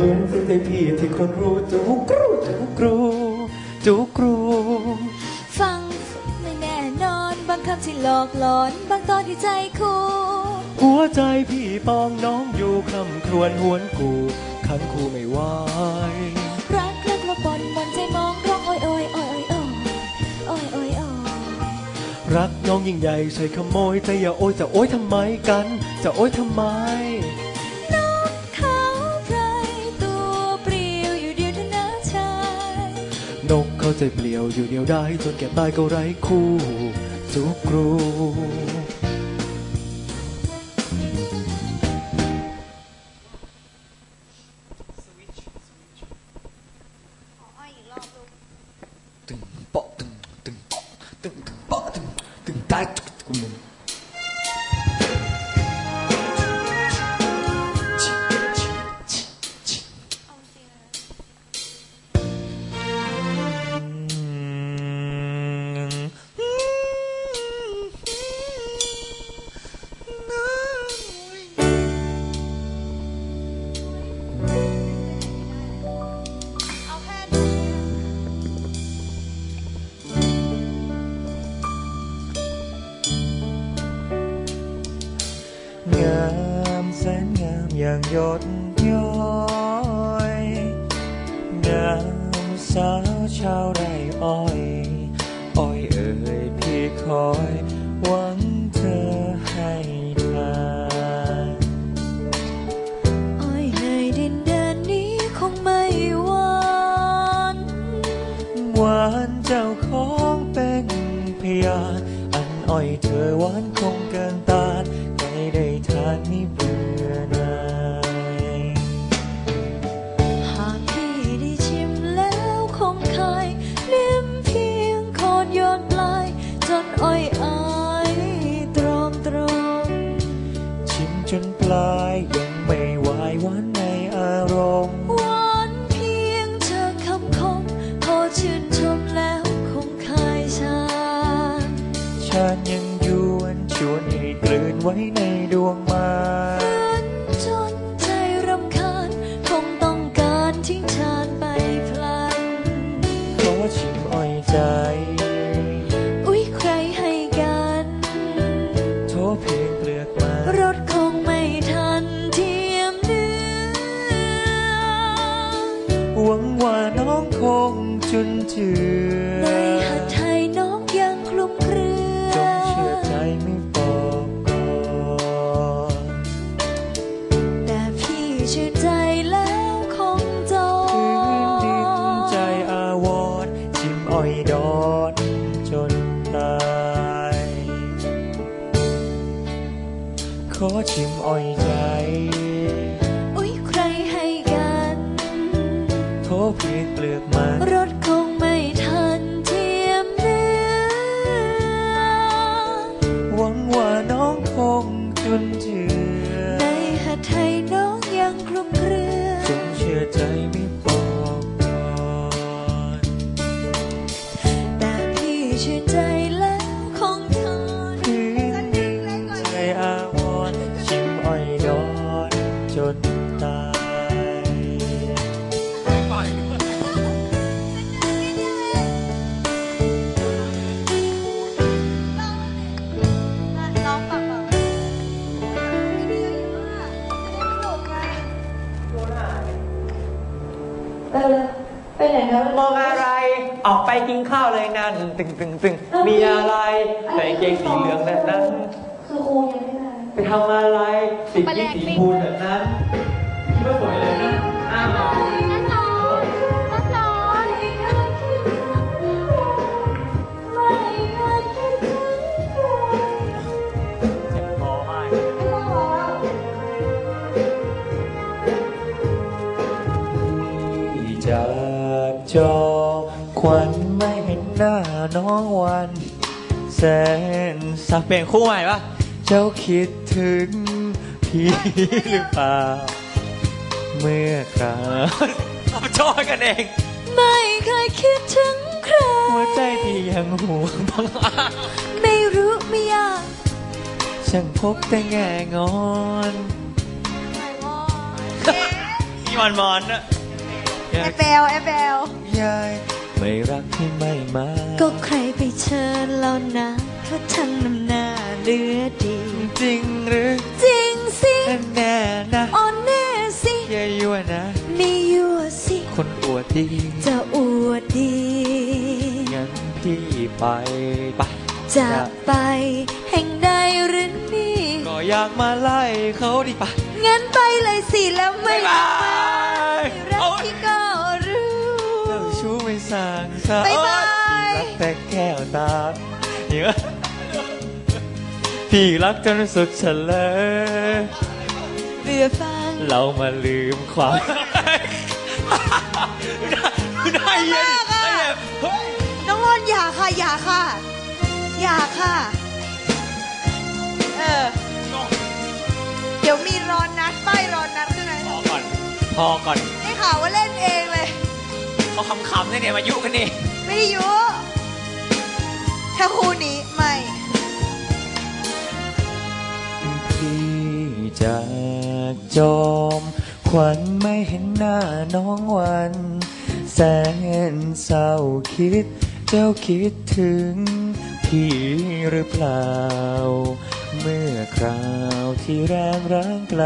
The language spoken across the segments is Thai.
เหมือนเสียงใจพี่ที่คนรู้จูกรูจูกรูจูกรู ฟังไม่แน่นอนบางคำที่หลอกหลอน บางตอนที่ใจคู่ หัวใจพี่ปองน้องอยู่คำครวญหวนกูขังคู่ไม่ไหวรักรักละบนบนใจมองร้องโอยโอยโอยโอยโอยโอยโอยรักน้องยิ่งใหญ่ใส่ขโมยแต่อย่าโอยจะโอยทำไมกัน จะโอยทำไมาใจเปลี่ยวอยู่เดียวได้จนแก่ตายก็ไร้คู่จุกรูตึงเปาะตึงตึงเปาะตึงตึงเปาะตึงตึงตายตึกตึง งามอย่างหยดย้อยงามสาวชาวไร่อ้อย อ้อยเอ่ยพี่คอยหวังเธอให้ทานอ้อยในดินแดนนี้คงไม่หวานหวานเจ้าของเป็นพยานอันอ้อยเธอหวานคงเกินต้านใครได้ทานไหวังว่าน้องคงจุนเจือในหัดไทยน้องยังคลุมเครือจงเชื่อใจไม่บอกก่อนแต่พี่ชื่นใจแล้วคงจอพื้นดินใจอาวรณ์ชิมอ้อยดอนจนตายขอชิมอ้อยใจ พี เออไปไหนนะมองอะไร ออกไปกินข้าวเลยนั่นตึงตึงตึงมีอะไรใส่กางเกงสีเหลืองแบบนั้นคือครูยังไม่มาไปทำอะไรติดยี่สีพูนแบบนั้นคิดว่าสวยเลย แสนสักเปลี่ยนคู่ใหม่ปะเจ้าคิดถึงพี่หรือเปล่า เมื่อคราเอาจอยกันเองไม่เคยคิดถึงใคร หัวใจพี่ยังห่วงบังอาจไม่รู้ไม่อยากช่างพบแต่แง่งอนมีมันมันๆนะอยาแอกเบลแอเบล ยาย ไม่รักที่ไม่มา ก็ใครไปเชิญเรานะเขาทั้งน้ำหน้าเหลือดี จริงหรือจริงสิแน่นะอ่อนแน่สิอย่ายั่วนะไม่ยั่วสิ คนอวดดี จะอวดดีงั้นพี่ไปไปจะไปแห่งใดหรือนี่ ก็อยากมาไล่เขาดิปะงั้นไปเลยสิแล้วไม่บ๊ายบายรักที่ก็รู้เจ้า ชู้ไม่สั่งสาบ๊ายบาย รักแต่แก้วตาเนี่ยพี่รักจนสุดเฉลยเบื่อฟังเรามาลืมความได้เย็นได้เย็นเฮ้ยน้องรอนอย่าค่ะ อย่าค่ะ อย่าค่ะ เออ เดี๋ยวมีรอนนัดป้ายรอนนัดขึ้นไหน พอก่อน พอก่อน เขาคำๆเนี่ยมายุกันนี่ไม่ได้ยุถ้าคู่นี้ไม่พี่จากจอมขวัญไม่เห็นหน้าน้องวัน แสนเศร้าคิด เจ้าคิดถึงพี่หรือเปล่า เมื่อคราวที่แรงร้างไกล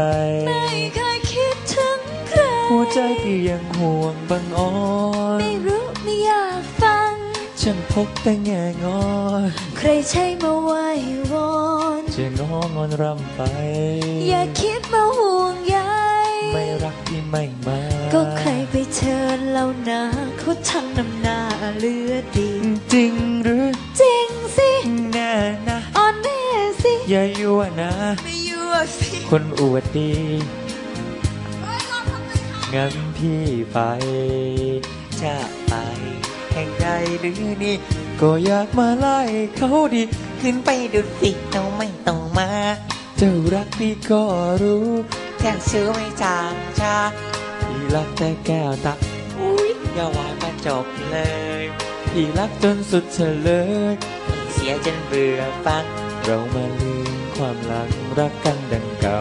หัวใจพี่ยังห่วงบังอ่อนไม่รู้ไม่อยากฟัง ฉันพบแต่แง่งอน ใครใช่มาไหว้วอนจะงองอนรำไป อย่าคิดมาห่วงใยไม่รักที่ไม่มา ก็ใครไปเชิญเรานะเขาทั้งน้ำหน้าเหลือดีจริงหรือ จริงสิแน่นะอ่อนแน่สิ อย่ายั่วนะ ไม่ยั่วสิ คนอวดดี งั้นพี่ไป จะไปแห่งใดหรือนี่ ก็อยากมาไล่เขาดิขึ้นไปดูสิเราไม่ต้องมาเจ้ารักพี่ก็รู้แค่ซื้อไม่จางชาพี่รักแต่แก้วตาอุ้ยอย่าหวานมาจบเลยพี่รักจนสุดเฉลยเสียจนเบื่อฟังเรามาลืมความหลังรักกันดังเก่า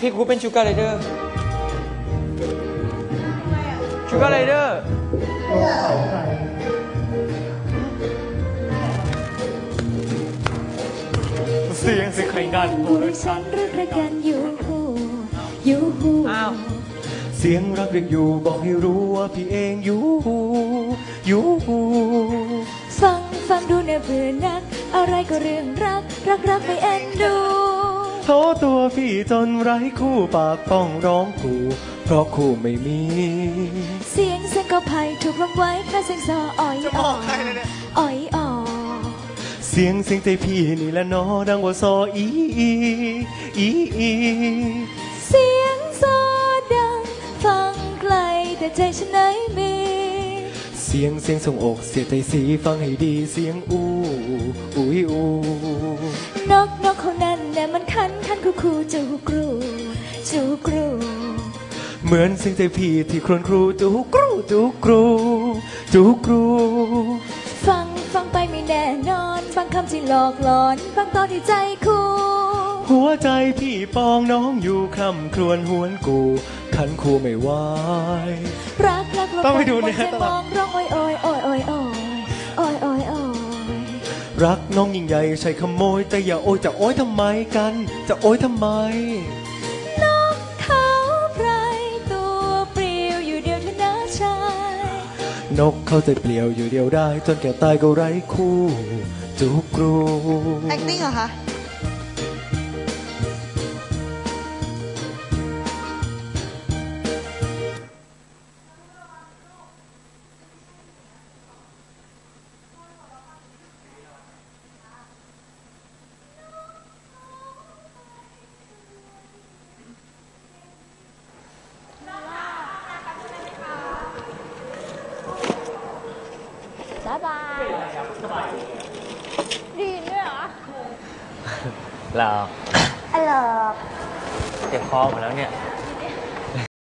พี่กูดเป็นชูการ์ไรเดอร์ชูการ์ไรเดอร์เสียงเสียงใครกันโปรดักชั่นรักรักกันอยู่หูอยู่หูอ้าวเสียงรักเรียกอยู่บอกให้รู้ว่าพี่เองอยู่อยู่ฟังฟังดูเนี่ยเบื่อนัก อะไรก็เรื่องรัก รักรักไม่เอ็นดู โทษตัวพี่จนไร้คู่ปากต้องร้องคู่เพราะคู่ไม่มี เสียงเสียงก็ไผ่ถูกลงไว้แค่เสียงซออ่อยอ่อยอ่อยอ่อเสียงเสียงใจพี่นี่แหละเนอดังกว่าซออีอีอีอีเสียงซอดัง ฟังไกลแต่ใจฉันไหนมี เสียงเสียงส่งอกเสียใจสีฟังให้ดีเสียงอู้อุ้ยอู้นกนกเขานั้นเนี่ยมัน คันคันคูคูจูกรูจูกรู เหมือนเสียงใจพี่ที่ครวญครูจูกรูจูกรูจูกรู ฟังฟังไปไม่แน่นอน ฟังคำที่หลอกหลอน ฟังตอนที่ใจคู่หัวใจพี่ปองน้องอยู่คร่ำครวญหวนกู ขันคูไม่ไหวรักรักต้องไปดูเนื้อใจตลอดมองร้องโอยโอยโอยโอยโอย รักน้องยิ่งใหญ่ใช่ขโมย แต่อย่าโอยจะโอยทำไมกัน จะโอยทำไม นกเขาไพรตัวปลิวอยู่เดียวเท่านั้นชาย นกเข้าใจเปลี่ยวอยู่เดียวได้ จนแก่ตายก็ไร้คู่จูกรู acting เหรอคะ เรา อร่อย เจ็บคอหมดแล้วเนี่ยอ